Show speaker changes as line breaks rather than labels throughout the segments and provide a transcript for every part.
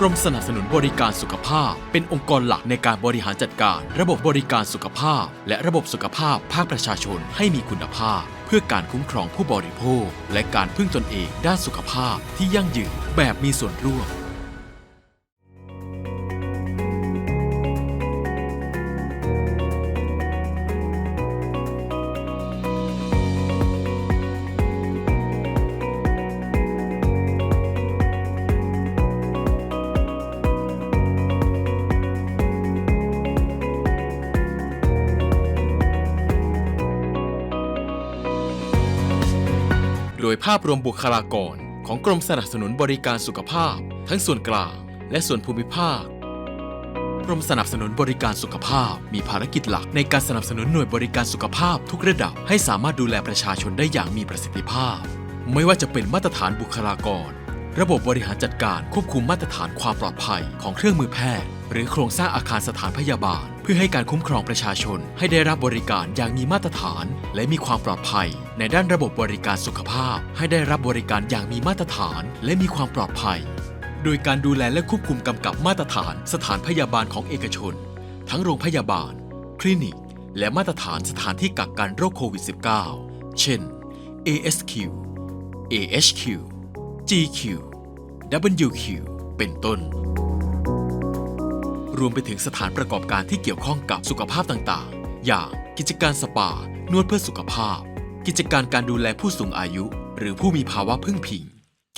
กรมสนับสนุนบริการสุขภาพ เป็นองค์กรหลักในการบริหารจัดการ ระบบบริการสุขภาพ และระบบสุขภาพภาคประชาชนให้มีคุณภาพ เพื่อการคุ้มครองผู้บริโภค และการพึ่งตนเองด้านสุขภาพที่ยั่งยืนแบบมีส่วนร่วม โดยภาพรวมบุคลากร ของกรมสนับสนุนบริการสุขภาพ ทั้งส่วนกลางและส่วนภูมิภาคกรมสนับสนุนบริการสุขภาพ มีภารกิจหลักในการสนับสนุนหน่วยบริการสุขภาพทุกระดับให้สามารถดูแลประชาชนได้อย่างมีประสิทธิภาพ ไม่ว่าจะเป็นมาตรฐานบุคลากร ระบบบริหารจัดการควบคุมมาตรฐานความปลอดภัยของเครื่องมือแพทย์ หรือโครงสร้างอาคารสถานพยาบาล เพื่อให้การคุ้มครองประชาชน ให้ได้รับบริการอย่างมีมาตรฐาน และมีความปลอดภัย ในด้านระบบบริการสุขภาพ ให้ได้รับบริการอย่างมีมาตรฐาน และมีความปลอดภัย โดยการดูแลและควบคุมกำกับมาตรฐานสถานพยาบาลของเอกชน ทั้งโรงพยาบาล คลินิก และมาตรฐานสถานที่กักกันโรคโควิด -19 เช่น ASQ AHQ GQ WQ เป็นต้น รวมไปถึงสถานประกอบการที่เกี่ยวข้องกับสุขภาพต่างๆ อย่างกิจการสปา นวดเพื่อสุขภาพ กิจการการดูแลผู้สูงอายุ หรือผู้มีภาวะพึ่งพิง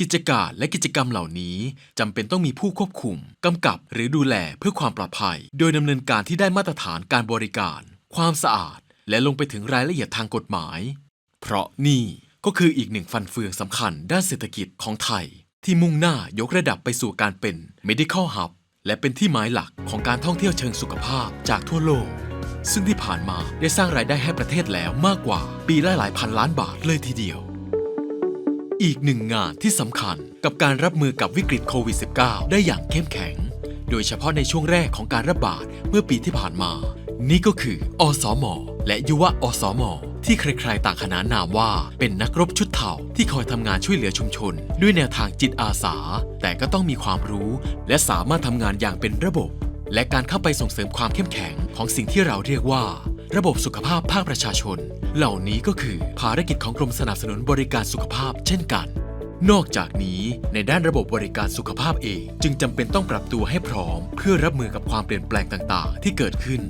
กิจการและกิจกรรมเหล่านี้จำเป็นต้องมีผู้ควบคุมกำกับหรือดูแลเพื่อความปลอดภัย โดยดำเนินการที่ได้มาตรฐานการบริการ ความสะอาด และลงไปถึงรายละเอียดทางกฎหมาย เพราะนี่ ก็คืออีกหนึ่งฟันเฟืองสำคัญด้านเศรษฐกิจของไทย ที่มุ่งหน้ายกระดับไปสู่การเป็น medical hub และเป็นที่หมายหลักของการท่องเที่ยวเชิงสุขภาพจากทั่วโลก ซึ่งที่ผ่านมาได้สร้างรายได้ให้ประเทศแล้วมากกว่า ปีละหลายพันล้านบาทเลยทีเดียว อีกหนึ่งงานที่สำคัญกับการรับมือกับวิกฤตโควิด -19 ได้อย่างเข้มแข็ง โดยเฉพาะในช่วงแรกของการระบาดเมื่อปีที่ผ่านมา นี่ก็คือ อสม และยุวะอสม ที่ใครๆ ต่างขนานนามว่า เป็นนักรบชุดเถ่าที่คอยทำงานช่วยเหลือชุมชน ด้วยแนวทางจิตอาสา แต่ก็ต้องมีความรู้ และสามารถทำงานอย่างเป็นระบบ และการเข้าไปส่งเสริมความเข้มแข็งของสิ่งที่เราเรียกว่า ระบบสุขภาพภาคประชาชน เหล่านี้ก็คือภารกิจของกรมสนับสนุนบริการสุขภาพเช่นกัน นอกจากนี้ในด้านระบบบริการสุขภาพเอง จึงจำเป็นต้องปรับตัวให้พร้อม เพื่อรับมือกับความเปลี่ยนแปลงต่างๆ ที่เกิดขึ้น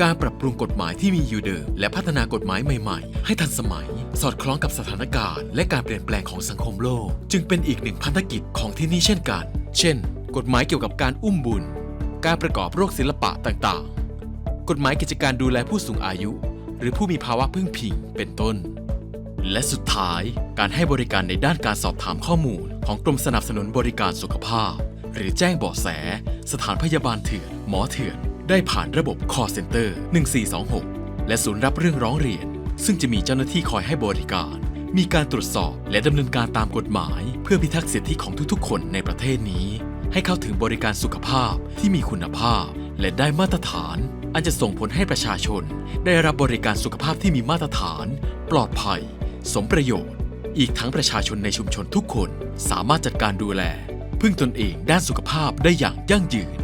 การปรับปรุงกฎหมายที่มีอยู่เดิม และพัฒนากฎหมายใหม่ๆ ให้ทันสมัย สอดคล้องกับสถานการณ์ และการเปลี่ยนแปลงของสังคมโลก จึงเป็นอีกหนึ่งพันธกิจของที่นี่เช่นกัน เช่น กฎหมายเกี่ยวกับการอุ้มบุญ การประกอบโรคศิลปะต่างๆ กฎหมายกิจการดูแลผู้สูงอายุ หรือผู้มีภาวะพึ่งพิงเป็นต้น และสุดท้ายการให้บริการในด้านการสอบถามข้อมูล ของกรมสนับสนุนบริการสุขภาพ หรือแจ้งเบาะแส สถานพยาบาลเถื่อน หมอเถื่อน ได้ผ่านระบบ call center 1426 และศูนย์รับเรื่องร้องเรียน ซึ่งจะมีเจ้าหน้าที่คอยให้บริการ มีการตรวจสอบและดำเนินการตามกฎหมาย เพื่อพิทักษ์สิทธิของทุกๆ คนในประเทศนี้ ให้เข้าถึงบริการสุขภาพที่มีคุณภาพ และได้มาตรฐาน อันจะส่งผลให้ประชาชน ได้รับบริการสุขภาพที่มีมาตรฐาน ปลอดภัย สมประโยชน์ อีกทั้งประชาชนในชุมชนทุกคนสามารถจัดการดูแล พึ่งตนเองด้านสุขภาพได้อย่างยั่งยืน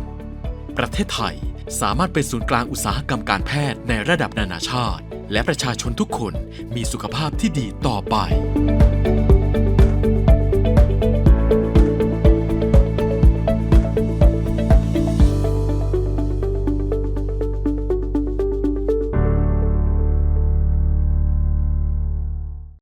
ประเทศไทยสามารถเป็นศูนย์กลางอุตสาหกรรมการแพทย์ในระดับนานาชาติ และประชาชนทุกคนมีสุขภาพที่ดีต่อไป